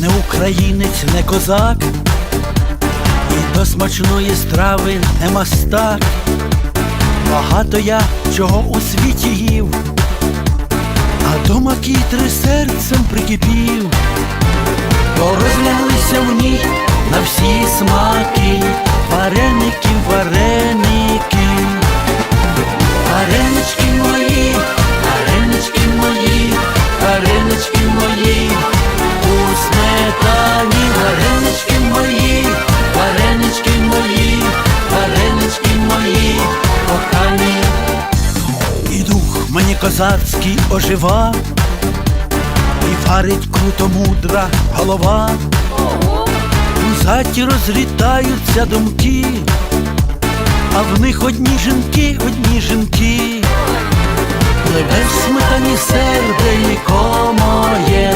не українець, не козак, і до смачної страви не мастак. Багато я чого у світі їв, а до макітри серцем прикипів, бо розлялися в ній на всі смаки, козацький ожива, і варить круто мудра голова. У заті розлітаються думки, а в них одні жінки, одні жінки. Пливе в сметані серденько моє,